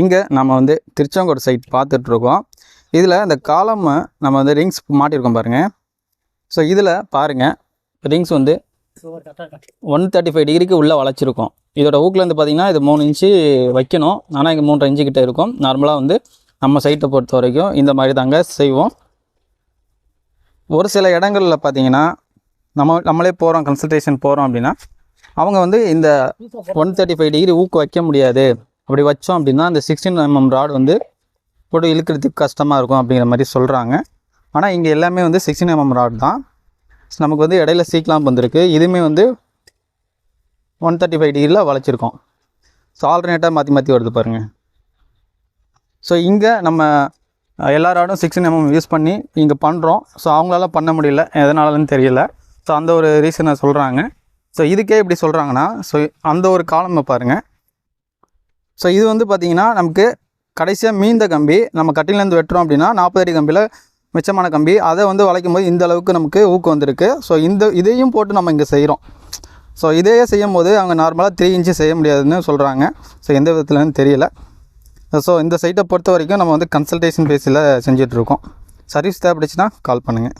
இங்கே நம்ம வந்து திருச்செங்கோடு சைட் பார்த்துட்ருக்கோம். இதில் இந்த காலம் நம்ம வந்து ரிங்ஸ் மாட்டியிருக்கோம் பாருங்கள் ஸோ இதில் பாருங்கள் ரிங்ஸ் வந்து ஒன் தேர்ட்டி ஃபைவ் டிகிரிக்கு உள்ளே வளைச்சிருக்கோம். இதோட ஊக்கிலேருந்து பார்த்தீங்கன்னா இது மூணு இன்ச்சு வைக்கணும். ஆனால் இங்கே மூன்று இன்ச்சு கிட்டே இருக்கும். நார்மலாக வந்து நம்ம சைட்டை பொறுத்த வரைக்கும் இந்த மாதிரி தாங்க செய்வோம். ஒரு சில இடங்களில் பார்த்தீங்கன்னா நம்ம நம்மளே போகிறோம் கன்சல்டேஷன் போகிறோம் அப்படின்னா அவங்க வந்து இந்த ஒன் தேர்ட்டி ஃபைவ் டிகிரி ஊக்கு வைக்க முடியாது. அப்படி வச்சோம் அப்படின்னா அந்த சிக்ஸ்டீன் எம்எம் ராட் வந்து போட்டு இழுக்கிறதுக்கு கஷ்டமாக இருக்கும் அப்படிங்கிற மாதிரி சொல்கிறாங்க ஆனால் இங்கே எல்லாமே வந்து சிக்ஸ்டீன் எம்எம் ராட் தான். நமக்கு வந்து இடையில சீக்லாம் வந்திருக்கு. இதுவுமே வந்து ஒன் தேர்ட்டி ஃபைவ் டிகிரியில் வளைச்சிருக்கோம். ஸோ ஆல்டர்னேட்டாக மாற்றி மாற்றி வருது பாருங்கள் ஸோ இங்கே நம்ம எல்லா ராடும் சிக்ஸ்டீன் எம்எம் யூஸ் பண்ணி இங்கே பண்ணுறோம் ஸோ அவங்களால பண்ண முடியல. எதனாலன்னு தெரியல. ஸோ அந்த ஒரு ரீசனை சொல்கிறாங்க ஸோ இதுக்கே இப்படி சொல்கிறாங்கன்னா ஸோ அந்த ஒரு காலமை பாருங்கள் ஸோ இது வந்து பார்த்திங்கன்னா நமக்கு கடைசியாக மீந்த கம்பி நம்ம கட்டிலேருந்து வெட்டுறோம் அப்படின்னா நாற்பது அடி கம்பியில் மிச்சமான கம்பி அதை வந்து வளைக்கும் போது இந்த அளவுக்கு நமக்கு ஊக்கு வந்திருக்கு. ஸோ இந்த இதையும் போட்டு நம்ம இங்கே செய்கிறோம் ஸோ இதையே செய்யும் போது அவங்க நார்மலாக த்ரீ இன்ச்சு செய்ய முடியாதுன்னு சொல்கிறாங்க ஸோ எந்த விதத்துலன்னு தெரியல. ஸோ இந்த சைட்டை பொறுத்த வரைக்கும் நம்ம வந்து கன்சல்டேஷன் பேஸில் செஞ்சிட்ருக்கோம் சர்வீஸ் தேவைப்படுச்சுன்னா கால் பண்ணுங்கள்